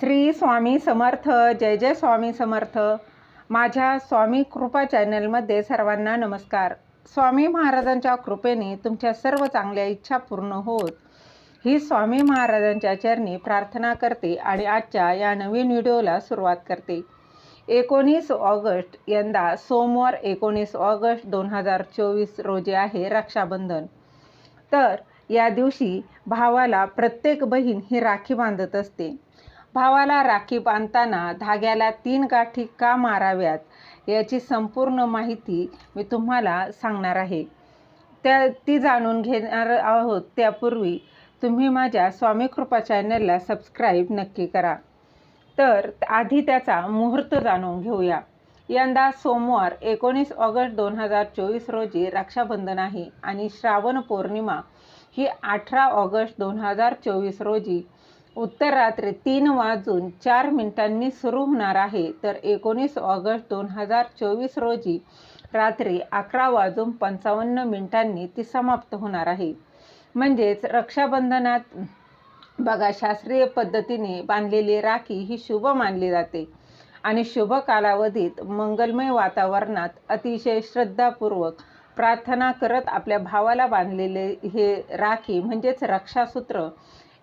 श्री स्वामी समर्थ जय जय स्वामी समर्थ. माझ्या स्वामी कृपा चॅनलमध्ये सर्वांना नमस्कार. स्वामी महाराजांच्या कृपेने तुमच्या सर्व चांगल्या इच्छा पूर्ण होत. ही स्वामी महाराजांच्या चरणी प्रार्थना करते आणि आजच्या या नवीन व्हिडिओला सुरुवात करते. एकोणीस ऑगस्ट यंदा सोमवार एकोणीस ऑगस्ट दोन हजार चोवीस रोजी आहे रक्षाबंधन. तर या दिवशी भावाला प्रत्येक बहीण ही राखी बांधत असते. भावाला राखी बांधताना धाग्याला तीन गाठी का माराव्यात याची संपूर्ण माहिती मी तुम्हाला सांगणार आहे. त्या ती जाणून घेणार आहोत. त्यापूर्वी तुम्ही माझ्या स्वामी कृपा चॅनलला सबस्क्राईब नक्की करा. तर आधी त्याचा मुहूर्त जाणून घेऊया. यंदा सोमवार एकोणीस ऑगस्ट दोन हजार चोवीस रोजी रक्षाबंधन आहे आणि श्रावण पौर्णिमा ही अठरा ऑगस्ट दोन हजार चोवीस रोजी उत्तर रात्री तीन वाजून चार मिनिटांनी सुरू होणार आहे. तर एकोणीस ऑगस्ट दोन हजार चोवीस रोजी रात्री अकरा वाजून पंचावन्न मिनिटांनी ती समाप्त होणार आहे. म्हणजेच रक्षाबंधनात बघा शास्त्रीय पद्धतीने बांधलेली राखी ही शुभ मानली जाते आणि शुभ कालावधीत मंगलमय वातावरणात अतिशय श्रद्धापूर्वक प्रार्थना करत आपल्या भावाला बांधलेले हे राखी म्हणजेच रक्षासूत्र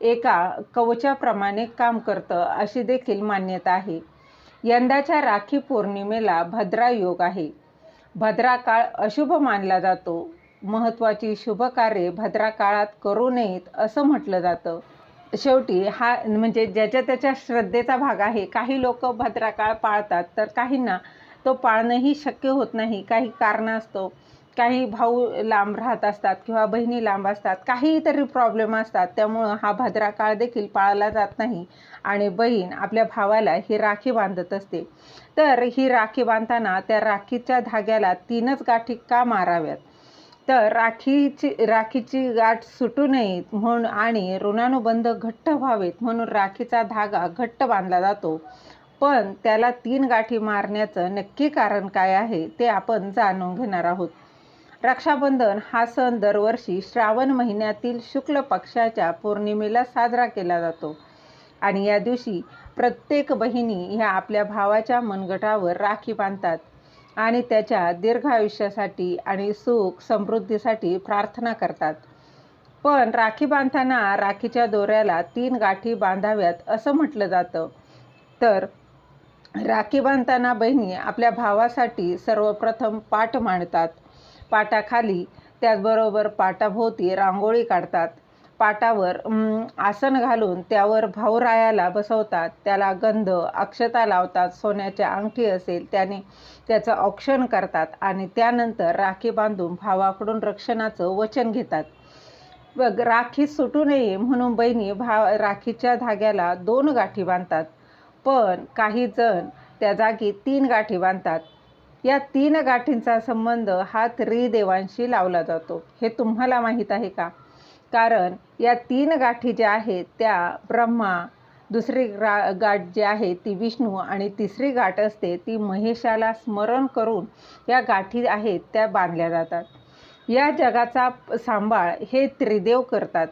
एका कवचाप्रमाणे काम करतं अशी देखील मान्यता आहे. यंदाच्या राखी पौर्णिमेला भद्रा योग आहे. भद्रा काळ अशुभ मानला जातो. महत्त्वाची शुभ कार्ये भद्रा काळात करू नयेत असं म्हटलं जातं. शेवटी हा म्हणजे ज्याच्या त्याच्या श्रद्धेचा भाग आहे काही लोक भद्राकाळ पाळतात तर काहींना तो पाळणंही शक्य होत नाही. काही कारणं असतो काही भाऊ लांब राहत असतात किंवा बहिणी लांब असतात काही तरी प्रॉब्लेम असतात. त्यामुळं हा भद्रा काळ देखील पाळला जात नाही. आणि बहीण आपल्या भावाला ही राखी बांधत असते. तर ही राखी बांधताना त्या राखीच्या धाग्याला तीनच गाठी का माराव्यात? तर राखीची राखीची गाठ सुटू नयेत म्हणून आणि ऋणानुबंध घट्ट व्हावेत म्हणून राखीचा धागा घट्ट बांधला जातो. पण त्याला तीन गाठी मारण्याचं नक्की कारण काय आहे ते आपण जाणून घेणार आहोत. रक्षाबंधन हा सण दरवर्षी श्रावण महिन्यातील शुक्ल पक्षाच्या पौर्णिमेला साजरा केला जातो. आणि या दिवशी प्रत्येक बहिणी ह्या आपल्या भावाच्या मनगटावर राखी बांधतात आणि त्याच्या दीर्घायुष्यासाठी आणि सुख समृद्धीसाठी प्रार्थना करतात. पण राखी बांधताना राखीच्या दोऱ्याला तीन गाठी बांधाव्यात असं म्हटलं जातं. तर राखी बांधताना बहिणी आपल्या भावासाठी सर्वप्रथम पाठ मांडतात. पाटाखाली. त्याचबरोबर पाटाभोवती रांगोळी काढतात. पाटावर आसन घालून त्यावर भाऊरायाला बसवतात. त्याला गंध अक्षता लावतात. सोन्याच्या अंगठी असेल त्याने त्याचं औक्षण करतात आणि त्यानंतर राखी बांधून भावाकडून रक्षणाचं वचन घेतात. बघ राखी सुटू नये म्हणून बहिणी भाव राखीच्या धाग्याला दोन गाठी बांधतात. पण काही जण त्या जागी तीन गाठी बांधतात. या तीन गाठींचा संबंध हा त्रिदेवांशी लावला जातो. हे तुम्हाला माहीत आहे का? कारण या तीन गाठी ज्या आहेत त्या ब्रह्मा दुसरी रा गाठ जी आहे ती विष्णू आणि तिसरी गाठ असते ती महेशाला स्मरण करून या गाठी आहेत त्या बांधल्या जातात. या जगाचा सांभाळ हे त्रिदेव करतात.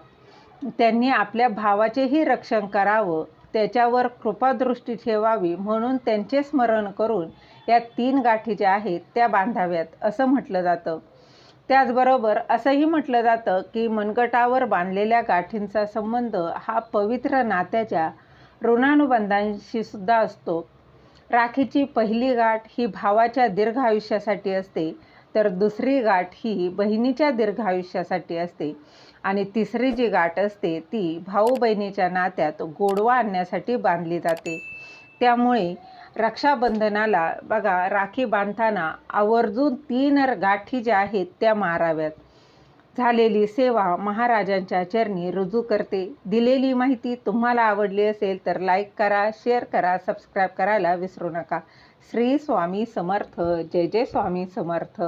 त्यांनी आपल्या भावाचेही रक्षण करावं त्याच्यावर कृपादृष्टी ठेवावी म्हणून त्यांचे स्मरण करून या तीन गाठी ज्या आहेत त्या बांधाव्यात असं म्हटलं जातं. त्याचबरोबर असंही म्हटलं जातं की मनगटावर बांधलेल्या गाठींचा संबंध हा पवित्र नात्याच्या ऋणानुबंधांशी सुद्धा असतो. राखीची पहिली गाठ ही भावाच्या दीर्घ आयुष्यासाठी असते. तर दुसरी गाठ ही बहिणीच्या दीर्घ आयुष्यासाठी असते. आणि तिसरी जी गाठ असते ती भाऊ बहिणीच्या नात्यात गोडवा आणण्यासाठी बांधली जाते. त्यामुळे रक्षाबंधनाला बघा राखी बांधताना आवर्जून तीन गाठी ज्या आहेत त्या माराव्यात. झालेली सेवा महाराजांच्या चरणी रुजू करते. दिलेली माहिती तुम्हाला आवडली असेल तर लाईक करा शेअर करा सबस्क्राईब करायला विसरू नका. श्री स्वामी समर्थ. जय जय स्वामी समर्थ.